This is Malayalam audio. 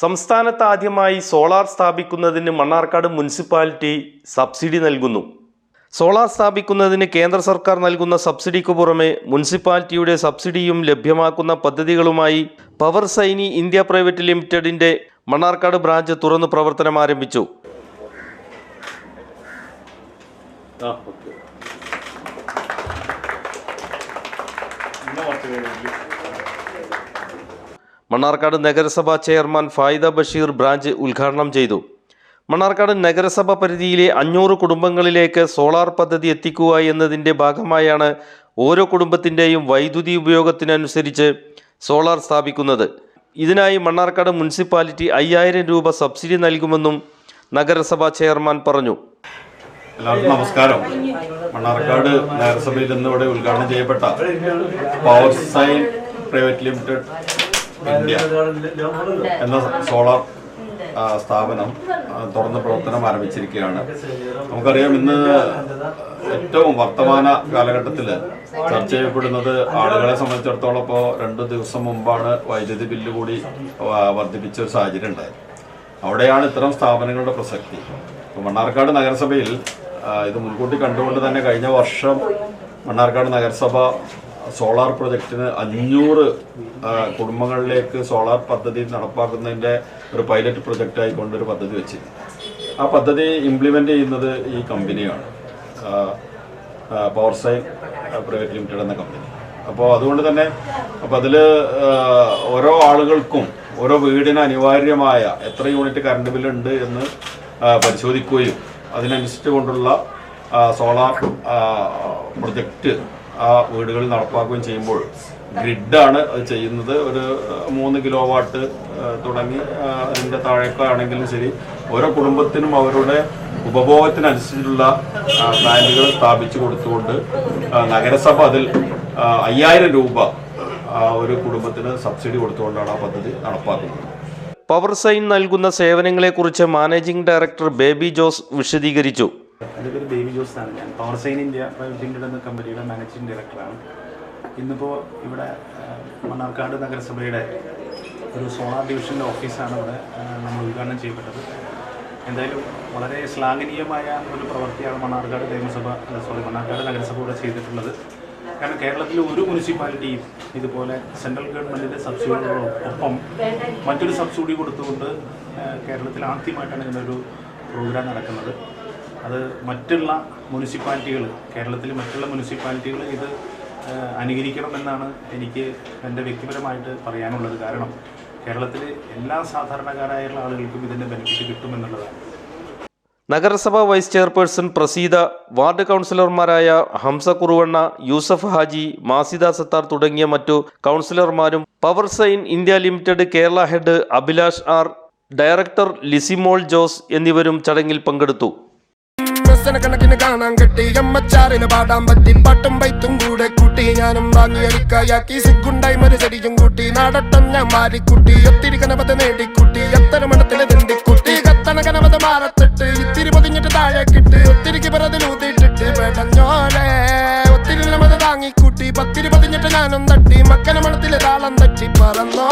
സംസ്ഥാനത്ത് ആദ്യമായി സോളാർ സ്ഥാപിക്കുന്നതിന് മണ്ണാർക്കാട് മുനിസിപ്പാലിറ്റി സബ്സിഡി നൽകുന്നു. സോളാർ സ്ഥാപിക്കുന്നതിന് കേന്ദ്ര സർക്കാർ നൽകുന്ന സബ്സിഡിക്ക് പുറമെ മുനിസിപ്പാലിറ്റിയുടെ സബ്സിഡിയും ലഭ്യമാക്കുന്ന പദ്ധതികളുമായി പവർ സൈനി ഇന്ത്യ പ്രൈവറ്റ് ലിമിറ്റഡിന്റെ മണ്ണാർക്കാട് ബ്രാഞ്ച് തുറന്നു പ്രവർത്തനം ആരംഭിച്ചു. മണ്ണാർക്കാട് നഗരസഭ ചെയർമാൻ ഫായിദ ബഷീർ ബ്രാഞ്ച് ഉദ്ഘാടനം ചെയ്തു. മണ്ണാർക്കാട് നഗരസഭ പരിധിയിലെ അഞ്ഞൂറ് കുടുംബങ്ങളിലേക്ക് സോളാർ പദ്ധതി എത്തിക്കുക എന്നതിന്റെ ഭാഗമായാണ് ഓരോ കുടുംബത്തിന്റെയും വൈദ്യുതി ഉപയോഗത്തിനനുസരിച്ച് സോളാർ സ്ഥാപിക്കുന്നത്. ഇതിനായി മണ്ണാർക്കാട് മുനിസിപ്പാലിറ്റി അയ്യായിരം രൂപ സബ്സിഡി നൽകുമെന്നും നഗരസഭ ചെയർമാൻ പറഞ്ഞു. എല്ലാവർക്കും നമസ്കാരം. മണ്ണാർക്കാട് നഗരസഭയിൽ ഇന്ന് ഇവിടെ ഉദ്ഘാടനം ചെയ്യപ്പെട്ട power sign private limited India എന്ന സോളാർ സ്ഥാപനം തുറന്ന് പ്രവർത്തനം ആരംഭിച്ചിരിക്കുകയാണ്. നമുക്കറിയാം ഇന്ന് ഏറ്റവും വർത്തമാന കാലഘട്ടത്തിൽ ചർച്ച ചെയ്യപ്പെടുന്നത് ആളുകളെ സംബന്ധിച്ചിടത്തോളം ഇപ്പോൾ രണ്ട് ദിവസം മുമ്പാണ് വൈദ്യുതി ബില്ല് കൂടി വർദ്ധിപ്പിച്ച ഒരു സാഹചര്യം ഉണ്ടായത്. അവിടെയാണ് ഇത്തരം സ്ഥാപനങ്ങളുടെ പ്രസക്തി. ഇപ്പോൾ മണ്ണാർക്കാട് നഗരസഭയിൽ ഇത് മുൻകൂട്ടി കണ്ടുകൊണ്ട് തന്നെ കഴിഞ്ഞ വർഷം മണ്ണാർക്കാട് നഗരസഭ സോളാർ പ്രൊജക്റ്റിന് അഞ്ഞൂറ് കുടുംബങ്ങളിലേക്ക് സോളാർ പദ്ധതി നടപ്പാക്കുന്നതിന്റെ ഒരു പൈലറ്റ് പ്രൊജക്റ്റായി കൊണ്ടൊരു പദ്ധതി വെച്ച് ആ പദ്ധതി ഇംപ്ലിമെന്റ് ചെയ്യുന്നത് ഈ കമ്പനിയാണ്. പവർ സൈൻ പ്രൈവറ്റ് ലിമിറ്റഡ് എന്ന കമ്പനി. അപ്പോൾ അതുകൊണ്ട് തന്നെ അപ്പോൾ അതിൽ ഓരോ ആളുകൾക്കും ഓരോ വീടിന് അനിവാര്യമായ എത്ര യൂണിറ്റ് കറണ്ട് ബില്ലുണ്ട് എന്ന് പരിശോധിക്കുകയും അതിനനുസരിച്ച് കൊണ്ടുള്ള സോളാർ പ്രൊജക്റ്റ് ആ വീടുകളിൽ നടപ്പാക്കുകയും ചെയ്യുമ്പോൾ ഗ്രിഡാണ് അത് ചെയ്യുന്നത്. ഒരു മൂന്ന് കിലോ വാട്ട് തുടങ്ങി അതിന്റെ താഴേക്കാണെങ്കിലും ശരി ഓരോ കുടുംബത്തിനും അവരുടെ ഉപഭോഗത്തിനനുസരിച്ചുള്ള പ്ലാന്റുകൾ സ്ഥാപിച്ചു കൊടുത്തുകൊണ്ട് നഗരസഭ അതിൽ അയ്യായിരം രൂപ ഒരു കുടുംബത്തിന് സബ്സിഡി കൊടുത്തുകൊണ്ടാണ് ആ പദ്ധതി നടപ്പാക്കുന്നത്. പവർ സൈൻ നൽകുന്ന സേവനങ്ങളെക്കുറിച്ച് മാനേജിംഗ് ഡയറക്ടർ ബേബി ജോസ് വിശദീകരിച്ചു. എന്റെ പേര് ബേബി ജോസ് ആണ് ഞാൻ power sign India private limited എന്ന കമ്പനിയുടെ മാനേജിംഗ് ഡയറക്ടറാണ് ഇന്നിപ്പോൾ ഇവിടെ മണ്ണാർക്കാട് നഗരസഭയുടെ ഒരു സോളാർ ഡിവിഷന്റെ ഓഫീസാണ് ഇവിടെ നമ്മൾ ഉദ്ഘാടനം ചെയ്യപ്പെട്ടത്. എന്തായാലും വളരെ ശ്ലാഘനീയമായ ഒരു പ്രവൃത്തിയാണ് മണ്ണാർക്കാട് നിയമസഭ അല്ല സോറി മണ്ണാർക്കാട് നഗരസഭ ഇവിടെ ചെയ്തിട്ടുള്ളത്. കാരണം കേരളത്തിലെ ഒരു മുനിസിപ്പാലിറ്റിയും ഇതുപോലെ സെൻട്രൽ ഗവൺമെന്റിന്റെ സബ്സിഡികളോടൊപ്പം മറ്റൊരു സബ്സിഡി കൊടുത്തുകൊണ്ട് കേരളത്തിൽ ആദ്യമായിട്ടാണ് ഇങ്ങനൊരു പ്രോഗ്രാം നടക്കുന്നത്. അത് മറ്റുള്ള മുനിസിപ്പാലിറ്റികൾ കേരളത്തിലെ മറ്റുള്ള മുനിസിപ്പാലിറ്റികൾ ഇത് അനുകരിക്കണമെന്നാണ് എനിക്ക് എന്റെ വ്യക്തിപരമായിട്ട് പറയാനുള്ളത്. കാരണം കേരളത്തിൽ എല്ലാ സാധാരണക്കാരായുള്ള ആളുകൾക്കും ഇതിന്റെ ബെനിഫിറ്റ് കിട്ടുമെന്നുള്ളതാണ്. നഗരസഭാ വൈസ് ചെയർപേഴ്സൺ പ്രസീത വാർഡ് കൗൺസിലർമാരായ ഹംസ കുറുവണ്ണ യൂസഫ് ഹാജി മാസിദ സത്താർ തുടങ്ങിയ മറ്റു കൗൺസിലർമാരും power sign India limited Kerala head Abhilash R director Lisymol Jose എന്നിവരും ചടങ്ങിൽ പങ്കെടുത്തു. കണക്കിന് കാണാൻ കിട്ടി. അമ്മച്ചാറിന് പാടാൻ പറ്റി. പാട്ടും പൈത്തും കൂടെ കൂട്ടി. ഞാനും വാങ്ങി അരിക്കായാക്കി സിഗുണ്ടായി ഒരു ചെടിയും കൂട്ടി. നാടട്ടം ഞാൻ മാറിക്കുട്ടി. ഒത്തിരി കനപത് നേടിക്കുട്ടി. എത്ര മണത്തിലെ തെണ്ടിക്കുട്ടി. കത്തണ കനപത് മാറത്തിട്ട്. ഇത്തിരി പൊതിഞ്ഞിട്ട് താഴെ കിട്ട് ഒത്തിരിക്ക് പിറതിൽ ഒത്തിരി നമത് താങ്ങിക്കൂട്ടി പത്തിരി പതിഞ്ഞിട്ട് ഞാനും തട്ടി. മക്കന മണത്തിലെ താളം തട്ടി. പറന്നോ